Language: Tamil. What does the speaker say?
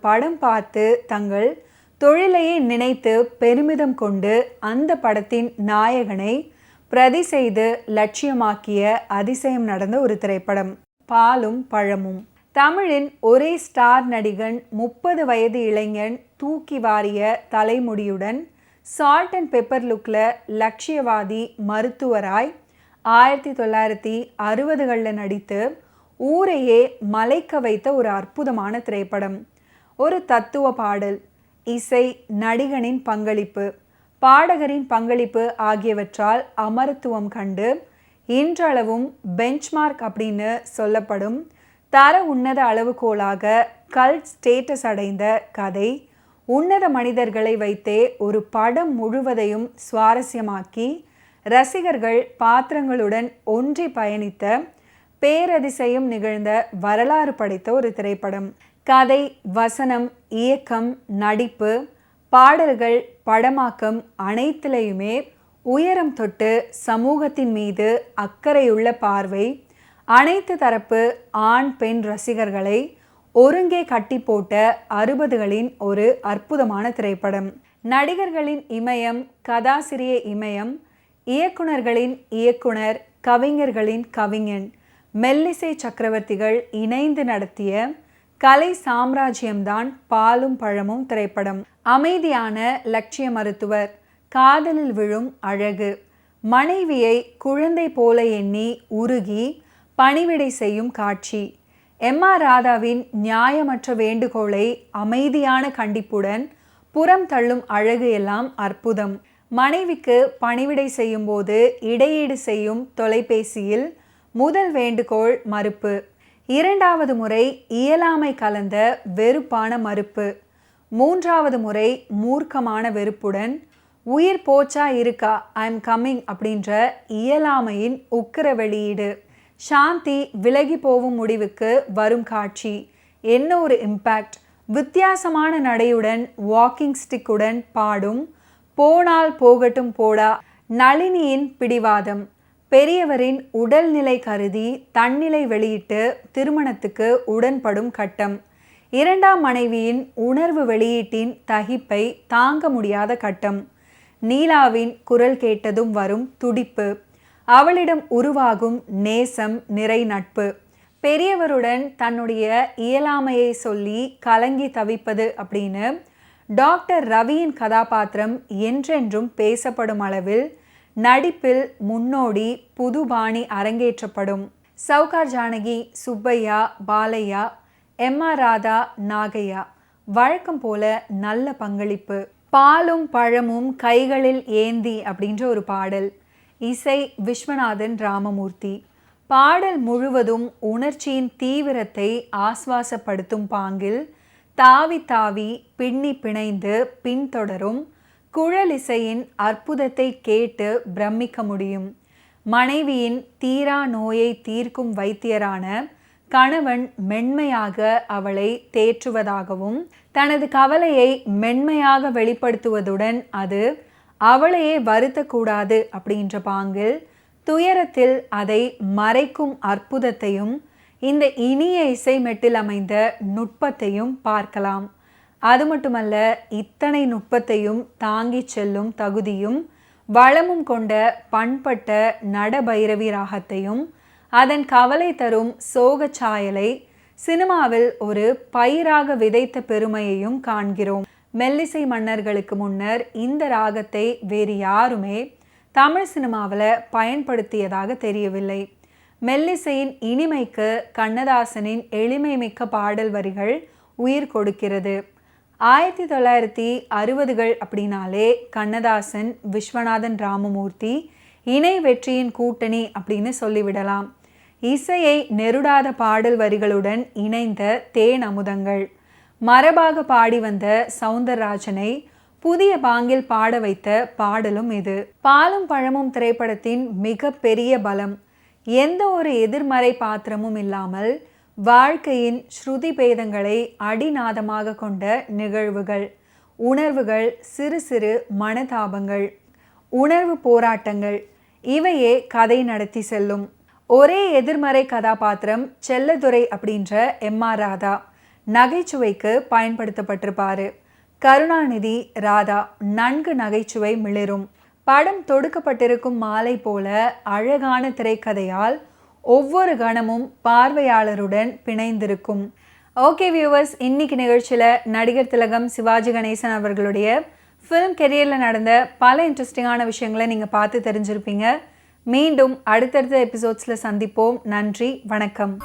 படம் பார்த்து தங்கள் தொழிலையே நினைத்து பெருமிதம் கொண்டு அந்த படத்தின் நாயகனை பிரதி செய்து லட்சியமாக்கிய அதிசயம் நடந்த ஒரு திரைப்படம் பாலும் பழமும். தமிழின் ஒரே ஸ்டார் நடிகன் முப்பது வயது இளைஞன் தூக்கி வாரிய தலைமுடியுடன் சால்ட் அண்ட் பெப்பர் லுக்கில் லட்சியவாதி மருத்துவராய் ஆயிரத்தி தொள்ளாயிரத்தி அறுபதுகளில் நடித்து ஊரையே மலைக்க வைத்த ஒரு அற்புதமான திரைப்படம். ஒரு தத்துவ பாடல் இசை நடிகனின் பங்களிப்பு பாடகரின் பங்களிப்பு ஆகியவற்றால் அமரத்துவம் கண்டு இன்றளவும் பெஞ்ச்மார்க் அப்படின்னு சொல்லப்படும் தர உன்னத அளவுகோலாக கல்ட் ஸ்டேட்டஸ் அடைந்த கதை உன்னத மனிதர்களை வைத்தே ஒரு படம் முழுவதையும் சுவாரஸ்யமாக்கி ரசிகர்கள் பாத்திரங்களுடன் ஒன்றி பயணித்த பேரதிசயம் நிகழ்ந்த வரலாறு படைத்த ஒரு திரைப்படம். கதை வசனம் இயக்கம் நடிப்பு பாடல்கள் படமாக்கம் அனைத்திலையுமே உயரம் தொட்டு சமூகத்தின் மீது அக்கறையுள்ள பார்வை அனைத்து தரப்பு ஆண் பெண் ரசிகர்களை ஒருங்கே கட்டி போட்ட அறுபதுகளின் ஒரு அற்புதமான திரைப்படம். நடிகர்களின் இமயம் கதாசிரிய இமயம் இயக்குனர்களின் இயக்குனர் கவிஞர்களின் கவிஞன் மெல்லிசை சக்கரவர்த்திகள் இணைந்து நடத்திய கலை சாம்ராஜ்யம்தான் பாலும் பழமும் திரைப்படம். அமைதியான லட்சிய மருத்துவர் காதலில் விழும் அழகு. மனைவியை குழந்தை போல எண்ணி உருகி பணிவிடை செய்யும் காட்சி. எம். ஆர். ராதாவின் நியாயமற்ற வேண்டுகோளை அமைதியான கண்டிப்புடன் புறம் தள்ளும் அழகு எல்லாம் அற்புதம். மனைவிக்கு பணிவிடை செய்யும்போது இடையீடு செய்யும் தொலைபேசியில் முதல் வேண்டுகோள் மறுப்பு. இரண்டாவது முறை இயலாமை கலந்த வெறுப்பான மறுப்பு. மூன்றாவது முறை மூர்க்கமான வெறுப்புடன் உயிர் போச்சா இருக்கா? ஐ எம் கம்மிங் அப்படின்ற இயலாமையின் உக்கிர வெளியீடு. சாந்தி விலகி போகும் முடிவுக்கு வரும் காட்சி. என்ன ஒரு இம்பேக்ட் வித்தியாசமான நடையுடன் வாக்கிங் ஸ்டிக்குடன் பாடும் போனால் போகட்டும் போடா நளினியின் பிடிவாதம். பெரியவரின் உடல்நிலை கருதி தன்னிலை வெளியிட்டு திருமணத்துக்கு உடன்படும் கட்டம். இரண்டாம் மனைவியின் உணர்வு வெளியீட்டின் தகிப்பை தாங்க முடியாத கட்டம். நீலாவின் குரல் கேட்டதும் வரும் துடிப்பு. அவளிடம் உருவாகும் நேசம் நிறை நட்பு பெரியவருடன் தன்னுடைய இயலாமையை சொல்லி கலங்கி தவிப்பது அப்படின்னு டாக்டர் ரவியின் கதாபாத்திரம் என்றென்றும் பேசப்படும் அளவில் நடிப்பில் முன்னோடி புதுபாணி அரங்கேற்றப்படும். Sowcar Janaki Subbaiah Balaiah M R Radha Nagaiah. வழக்கம் போல நல்ல பங்களிப்பு. பாலும் பழமும் கைகளில் ஏந்தி அப்படின்ற ஒரு பாடல். இசை விஸ்வநாதன் ராமமூர்த்தி. பாடல் முழுவதும் உணர்ச்சியின் தீவிரத்தை ஆஸ்வாசப்படுத்தும் பாங்கில் தாவி தாவி பின்னி பிணைந்து பின்தொடரும் குழலிசையின் அற்புதத்தை கேட்டு பிரமிக்க முடியும். மனைவியின் தீரா நோயை தீர்க்கும் வைத்தியரான கணவன் மென்மையாக அவளை தேற்றுவதாகவும் தனது கவலையை மென்மையாக வெளிப்படுத்துவதுடன் அது அவளையே வருத்தக்கூடாது அப்படின்ற பாங்கில் துயரத்தில் அதை மறைக்கும் அற்புதத்தையும் இந்த இனிய இசை மெட்டில் அமைந்த நுட்பத்தையும் பார்க்கலாம். அது மட்டுமல்ல இத்தனை நுட்பத்தையும் தாங்கி செல்லும் தகுதியும் வளமும் கொண்ட பண்பட்ட நடபைரவி ராகத்தையும் அதன் கவலை தரும் சோகச்சாயலை சினிமாவில் ஒரு பயிராக விதைத்த பெருமையையும் காண்கிறோம். மெல்லிசை மன்னர்களுக்கு முன்னர் இந்த ராகத்தை வேறு யாருமே தமிழ் சினிமாவில் பயன்படுத்தியதாக தெரியவில்லை. மெல்லிசையின் இனிமைக்கு கண்ணதாசனின் எளிமை மிக்க பாடல் வரிகள் உயிர் கொடுக்கிறது. ஆயிரத்தி தொள்ளாயிரத்தி அறுபதுகள் அப்படின்னாலே கண்ணதாசன் விஸ்வநாதன் ராமமூர்த்தி இணை வெற்றியின் கூட்டணி அப்படின்னு சொல்லிவிடலாம். இசையை நெருடாத பாடல் வரிகளுடன் இணைந்த தேன் அமுதங்கள். மரபாக பாடி வந்த சவுந்தரராஜனை புதிய பாங்கில் பாட வைத்த பாடலும் இது. பாலும் பழமும் திரைப்படத்தின் மிக பெரிய பலம். எந்த ஒரு எதிர்மறை பாத்திரமும் இல்லாமல் வாழ்க்கையின் ஸ்ருதி பேதங்களை அடிநாதமாக கொண்ட நிகழ்வுகள். உணர்வுகள் சிறு சிறு மனதாபங்கள். உணர்வு போராட்டங்கள். இவையே கதை நடத்தி செல்லும். ஒரே எதிர்மறை கதாபாத்திரம் செல்லதுரை அப்படின்ற எம் ஆர் ராதா நகைச்சுவைக்கு பயன்படுத்தப்பட்டிருப்பாரு. கருணாநிதி ராதா நன்கு நகைச்சுவை மிளிரும். படம் தொடுக்கப்பட்டிருக்கும் மாலை போல அழகான திரைக்கதையால் ஒவ்வொரு கணமும் பார்வையாளருடன் பிணைந்திருக்கும். ஓகே வியூவர்ஸ் இன்னைக்கு நிகழ்ச்சியில் நடிகர் திலகம் சிவாஜி கணேசன் அவர்களுடைய ஃபிலிம் கெரியரில் நடந்த பல இன்ட்ரெஸ்டிங்கான விஷயங்களை நீங்கள் பார்த்து தெரிஞ்சிருப்பீங்க. மீண்டும் அடுத்தடுத்த எபிசோட்ஸில் சந்திப்போம். நன்றி வணக்கம்.